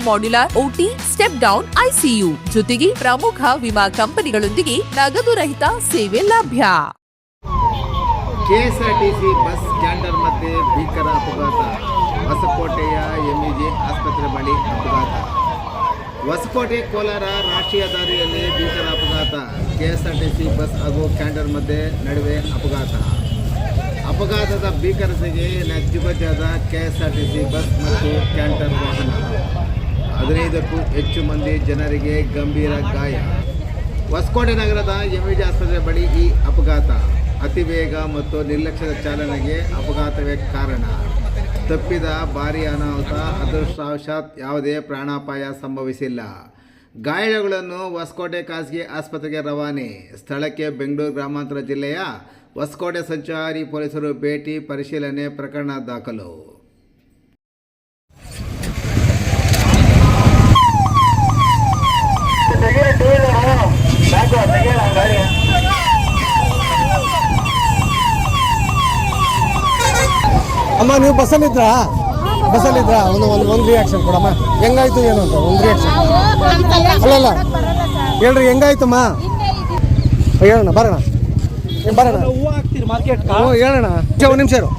modular OT step down ICU ಜೊತೆಗೆ ಪ್ರಮುಖ ವಿಮಾ ಕಂಪನಿಗಳೊಂದಿಗೆ ನಗದು ರಹಿತ ಸೇವೆ ಲಭ್ಯ. ಕೆಎಸ್ಆರ್ಟಿಸಿ ಬಸ್ ಕ್ಯಾಂಟರ್ ಮತ್ತೆ ಭೀಕರ ಅಪಘಾತ. ಹೊಸಕೋಟೆಯ ಎಂಇಜಿ ಆಸ್ಪತ್ರೆ ಬಳಿ ಅಪಘಾತ. ಹೊಸಕೋಟೆ, ಕೋಲಾರ ರಾಷ್ಟ್ರೀಯ ದಾರಿಯಲ್ಲಿ ಭೀಕರ ಅಪಘಾತ. ಕೆಎಸ್ಆರ್ಟಿಸಿ ಬಸ್ ಹಾಗೂ ಕ್ಯಾಂಡರ್ ಮಧ್ಯೆ ನಡುವೆ ಅಪಘಾತ. ಅಪಘಾತದ ಭೀಕರತೆಗೆ ನಜ್ಜುಬಜ್ಜಾದ ಕೆಎಸ್ಆರ್ಟಿಸಿ ಬಸ್ ಮತ್ತು ಕ್ಯಾಂಟರ್ ವಾಹನ. ಹದಿನೈದಕ್ಕೂ ಹೆಚ್ಚು ಮಂದಿ ಜನರಿಗೆ ಗಂಭೀರ ಗಾಯ. ಹೊಸಕೋಟೆ ನಗರದ ಎಂವಿಜಿ ಆಸ್ಪತ್ರೆ ಬಳಿ ಈ ಅಪಘಾತ. ಅತಿ ವೇಗ ಮತ್ತು ನಿರ್ಲಕ್ಷ್ಯದ ಚಾಲನೆಗೆ ಅಪಘಾತವೇ ಕಾರಣ. ತಪ್ಪಿದ ಭಾರೀ ಅನಾಹುತ, ಅದೃಷ್ಟವಶಾತ್ ಯಾವುದೇ ಪ್ರಾಣಾಪಾಯ ಸಂಭವಿಸಿಲ್ಲ. ಗಾಯಗಳನ್ನು ಹೊಸಕೋಟೆ ಖಾಸಗಿ ಆಸ್ಪತ್ರೆಗೆ ರವಾನೆ. ಸ್ಥಳಕ್ಕೆ ಬೆಂಗಳೂರು ಗ್ರಾಮಾಂತರ ಜಿಲ್ಲೆಯ ಹೊಸಕೋಟೆ ಸಂಚಾರಿ ಪೊಲೀಸರು ಭೇಟಿ, ಪರಿಶೀಲನೆ, ಪ್ರಕರಣ ದಾಖಲು. ಅಮ್ಮ ನೀವು ಬಸ್ಸಲ್ಲಿದ್ರಾ? ಬಸ್ಸಲ್ಲಿದ್ರಾ? ಒಂದು ಒಂದು ಒಂದು ರಿಯಾಕ್ಷನ್ ಕೊಡಮ್ಮ. ಹೆಂಗಾಯ್ತು ಏನು ಅಂತ ಒಂದು ರಿಯಾಕ್ಷನ್ ಅಲ್ಲಲ್ಲ. ಹೇಳ್ರಿ ಹೆಂಗಾಯ್ತಮ್ಮ? ಹೇಳೋಣ ಬರೋಣ. ಬರೋಣ. ಹೇಳೋಣ ಒಂದು ನಿಮಿಷ ಇರು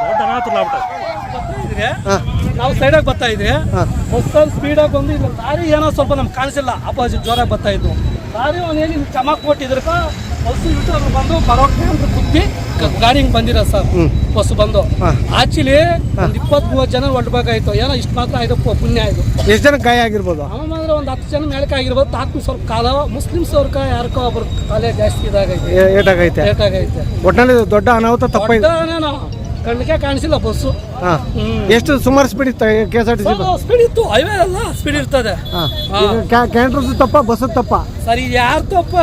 ದೊಡ್ಡ ಅನಾಹುತ ಆಗ್ಬಿಟ್ಟೆ ಹಾಂ ನಾವು ಸೈಡಾಗಿ ಬರ್ತಾ ಇದ್ವಿ ಬಸ್ಸಲ್ಲಿ ಸ್ಪೀಡಾಗಿ ಬಂದು ಇಲ್ಲ ಲಾರಿ ಏನೋ ಸ್ವಲ್ಪ ನಮ್ಗೆ ಕಾಣಿಸಿಲ್ಲ. ಅಪೋಸಿಟ್ ಜೋರಾಗಿ ಬರ್ತಾ ಇದ್ವು. ಲಾರಿ ಅವನೇನು ಏನು ಚಮಕ್ ಕೊಟ್ಟಿದ್ರಕ ಬಸ್ಸು ಇಟ್ಟು ಅದ್ರ ಬಂದು ಬರೋಕ್ಕೆ ಅಂತ ಕುತ್ತಿ ಗಾಡಿ ಹಿಂಗೆ ಬಂದಿರ ಸರ್. ಹ್ಮ್. ಬಸ್ ಬಂದು. ಆಕ್ಚುಲಿ ಒಂದು ಇಪ್ಪತ್ತ್ ಮೂವತ್ತು ಜನ ಹೊಡ್ಬೇಕಾಯ್ತು ಏನೋ ಇಷ್ಟು ಮಾತ್ರ ಆಯ್ತು ಪುಣ್ಯ ಆಯ್ತು ಎಷ್ಟು ಜನಕ್ಕೆ ಗಾಯ ಆಗಿರ್ಬೋದು? ಆಮೇಲೆ ಒಂದು ಹತ್ತು ಜನ ಮೇಳಕ್ಕೆ ಆಗಿರ್ಬೋದು. ತಾಕು ಸ್ವಲ್ಪ ಕಾಲ. ಮುಸ್ಲಿಮ್ಸ್ ಅವ್ರಕ ಯಾರಕೋ ಒಬ್ರು ಕಾಲೇ ಜಾಸ್ತಿ ಇದಾಗೈತೆ. ಏಟಾಗೈತೆ. ಏಟಾಗೈತೆ. ಒಟ್ಟಿನಲ್ಲಿ ದೊಡ್ಡ ಅನಾಹುತ ತಪ್ಪಾಯ್ತು ಕಣ್ಣಿಗೆ ಕಾಣಿಸಿಲ್ಲ ಬಸ್ಸು. ಹಾಂ. ಎಷ್ಟು ಸುಮಾರು ಸ್ಪೀಡ್ ಇತ್ತು K S R T C speed ಇತ್ತು ಹೈವೇ ಅಲ್ಲ ಸ್ಪೀಡ್ ಇರ್ತದೆ. ಕ್ಯಾಂಟ್ರದ್ದು ತಪ್ಪ ಬಸ್ ತಪ್ಪ? ಸರಿ ಯಾರು ತಪ್ಪ?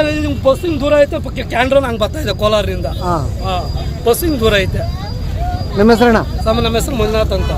ಬಸ್ಸಿಂಗ್ ದೂರ ಐತೆ ಕ್ಯಾಂಡ್ರನ್ ಹಂಗೆ ಬರ್ತಾ ಇದೆ ಕೋಲಾರದಿಂದ. ಹಾಂ. ಬಸ್ಸಿಂಗ್ ದೂರ ಐತೆ. ನಿಮ್ಮ ಹೆಸರಣ್ಣ ಸಮ ನಮ್ಮ ಹೆಸರು ಮಂಜುನಾಥ್ ಅಂತ.